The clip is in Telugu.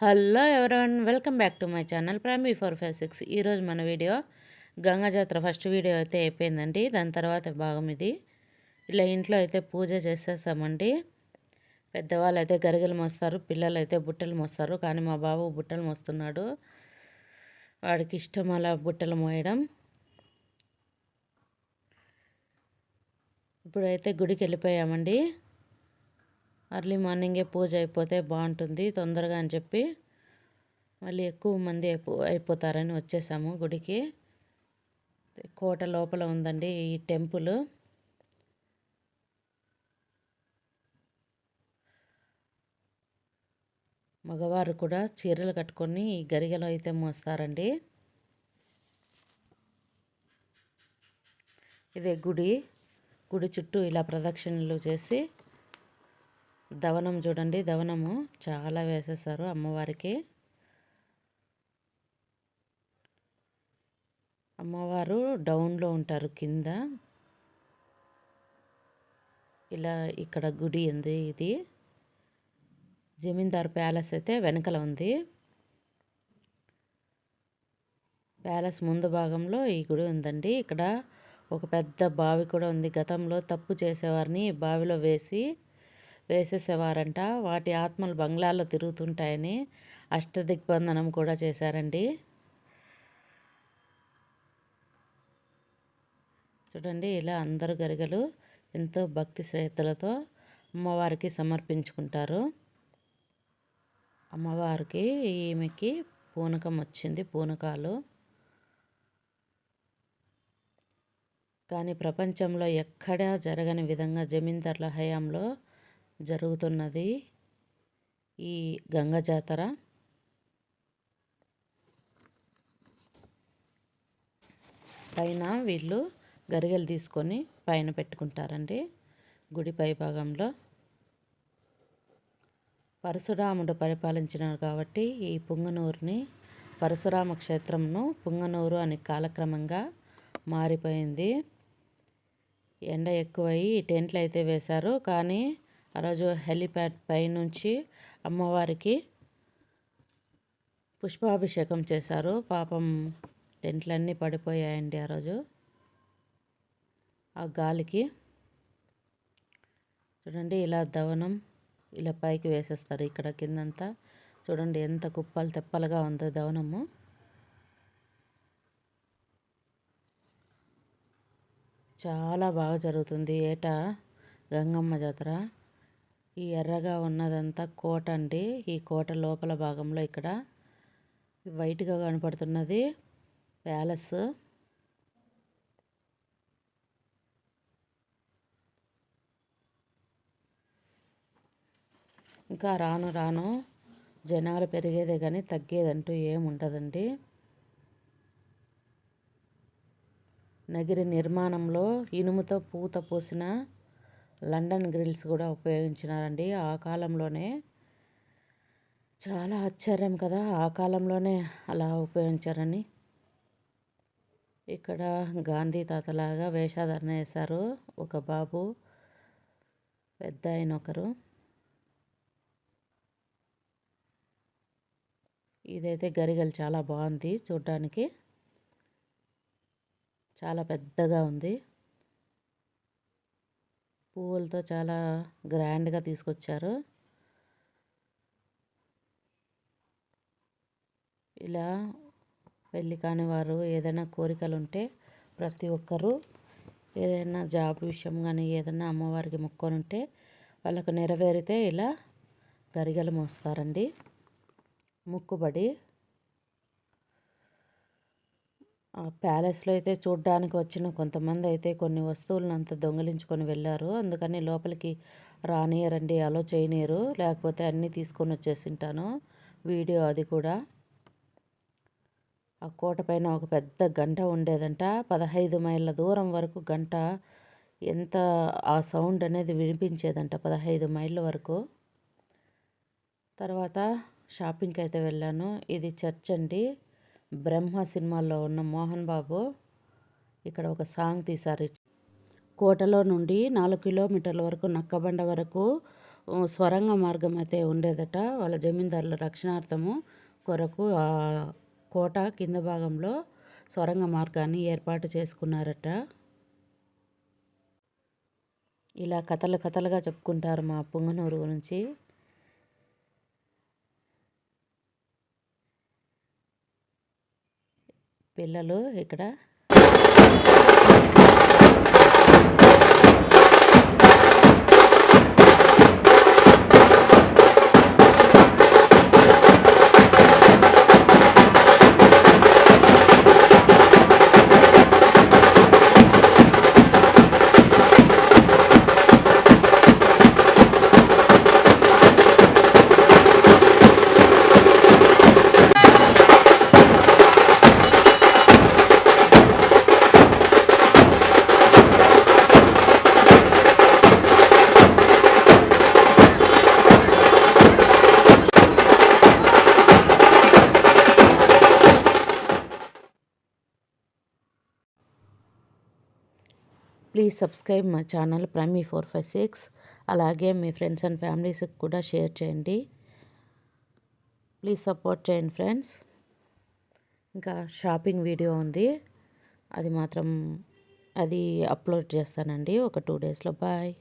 Hello everyone welcome back to my channel primary four five six. ఈరోజు మన వీడియో గంగా జాతర ఫస్ట్ వీడియో అయితే అయిపోయిందండి. దాని తర్వాత భాగం ఇది. ఇలా ఇంట్లో అయితే పూజ చేసేసామండి పెద్దవాళ్ళు అయితే గరిగలు మోస్తారు పిల్లలు అయితే బుట్టలు మోస్తారు. కానీ మా బాబు బుట్టలు మోస్తున్నాడు. వాడికి ఇష్టం అలా బుట్టలు మోయడం. ఇప్పుడైతే గుడికి వెళ్ళిపోయామండి. అర్లీ మార్నింగే పూజ అయిపోతే బాగుంటుంది తొందరగా అని చెప్పి మళ్ళీ ఎక్కువ మంది అయిపో అయిపోతారని వచ్చేసాము గుడికి. కోట లోపల ఉందండి ఈ టెంపుల్. మగవారు కూడా చీరలు కట్టుకొని ఈ గరిగలో అయితే మోస్తారండి. ఇదే గుడి. గుడి చుట్టూ ఇలా ప్రదక్షిణలు చేసి దవనం చూడండి దవనము చాలా వేసేసారు అమ్మవారికి. అమ్మవారు డౌన్లో ఉంటారు కింద. ఇలా ఇక్కడ గుడి ఉంది ఇది. జమీందార్ ప్యాలెస్ అయితే వెనకల ఉంది. ప్యాలెస్ ముందు భాగంలో ఈ గుడి ఉందండి. ఇక్కడ ఒక పెద్ద బావి కూడా ఉంది. గతంలో తప్పు చేసేవారిని బావిలో వేసి వేసేసేవారంట. వాటి ఆత్మలు బంగ్లాల్లో తిరుగుతుంటాయని అష్టదిగ్బంధనం కూడా చేశారండి. చూడండి ఇలా అందరు గరిగలు ఎంతో భక్తి శ్రద్ధలతో అమ్మవారికి సమర్పించుకుంటారు. అమ్మవారికి ఈమెకి పూనకం వచ్చింది పూనకాలు. కానీ ప్రపంచంలో ఎక్కడా జరగని విధంగా జమీందార్ల హయాంలో జరుగుతున్నది ఈ గంగ జాతర. పైన వీళ్ళు గరిగెలు తీసుకొని పైన పెట్టుకుంటారండి. గుడి పై భాగంలో పరశురాముడు పరిపాలించినారు కాబట్టి ఈ పుంగనూరుని పరశురామ క్షేత్రంను పుంగనూరు అని కాలక్రమంగా మారిపోయింది. ఎండ ఎక్కువయ్యి టెంట్లు అయితే వేశారు. కానీ ఆ రోజు హెలిప్యాడ్ పైనుంచి అమ్మవారికి పుష్పాభిషేకం చేశారు. పాపం టెంట్లన్నీ పడిపోయాయండి ఆ రోజు. ఆ గాలికి చూడండి ఇలా దవనం ఇలా పైకి వేసేస్తారు ఇక్కడ కిందంతా. చూడండి ఎంత కుప్పలు తెప్పలుగా ఉందో దవనము. చాలా బాగా జరుగుతుంది. ఏటా? గంగమ్మ జాతర. ఈ ఎర్రగా ఉన్నదంతా కోట అండి. ఈ కోట లోపల భాగంలో ఇక్కడ వైట్గా కనపడుతున్నది. ప్యాలెస్. ఇంకా రాను రాను జనాలు పెరిగేదే కానీ తగ్గేదంటూ ఏముండదండి నగిరి నిర్మాణంలో ఇనుముతో పూత పోసిన లండన్ గ్రిల్స్ కూడా ఉపయోగించినారండి. ఆ కాలంలోనే చాలా ఆశ్చర్యం కదా ఆ కాలంలోనే అలా ఉపయోగించారని. ఇక్కడ గాంధీ తాతలాగా వేషాధారణ వేశారు ఒక బాబు పెద్ద ఆయన ఒకరు. ఇదైతే గరిగలు చాలా బాగుంది చూడ్డానికి. చాలా పెద్దగా ఉంది. పువ్వులతో చాలా గ్రాండ్గా తీసుకొచ్చారు. ఇలా పెళ్ళి కాని వారు ఏదైనా కోరికలు ఉంటే ప్రతి ఒక్కరూ ఏదైనా జాబ్ విషయం కానీ ఏదైనా అమ్మవారికి మొక్కొని ఉంటే వాళ్ళకు నెరవేరితే ఇలా గరిగలు మోస్తారండి. ముక్కుబడి ఆ ప్యాలెస్లో అయితే చూడ్డానికి వచ్చిన కొంతమంది అయితే కొన్ని వస్తువులను అంత దొంగిలించుకొని వెళ్ళారు. అందుకని లోపలికి రానియరండి అలో చేయనీయరు లేకపోతే అన్నీ తీసుకొని వచ్చేసింటాను. వీడియో అది కూడా. ఆ కోట పైన ఒక పెద్ద గంట ఉండేదంట. పదహైదు మైళ్ళ దూరం వరకు గంట ఎంత ఆ సౌండ్ అనేది వినిపించేదంట. పదహైదు మైళ్ళ వరకు. తర్వాత షాపింగ్కి అయితే వెళ్ళాను. ఇది చర్చ్ అండి. బ్రహ్మ సినిమాలో ఉన్న మోహన్ బాబు ఇక్కడ ఒక సాంగ్ తీశారు. కోటలో నుండి నాలుగు కిలోమీటర్ల వరకు నక్కబండ వరకు స్వరంగ మార్గం అయితే ఉండేదట. వాళ్ళ జమీందారుల రక్షణార్థము కొరకు ఆ కోట కింద భాగంలో స్వరంగ మార్గాన్ని ఏర్పాటు చేసుకున్నారట. ఇలా కథలు కథలుగా చెప్పుకుంటారు మా పొంగనూరు గురించి. పిల్లలు ఇక్కడ ప్లీజ్ సబ్స్క్రైబ్ మా channel primary four five six. అలాగే మీ ఫ్రెండ్స్ అండ్ ఫ్యామిలీస్కి కూడా షేర్ చేయండి. ప్లీజ్ సపోర్ట్ చేయండి ఫ్రెండ్స్. ఇంకా షాపింగ్ వీడియో ఉంది. అది మాత్రం అది అప్లోడ్ చేస్తానండి. ఒక టూ డేస్లో. బాయ్.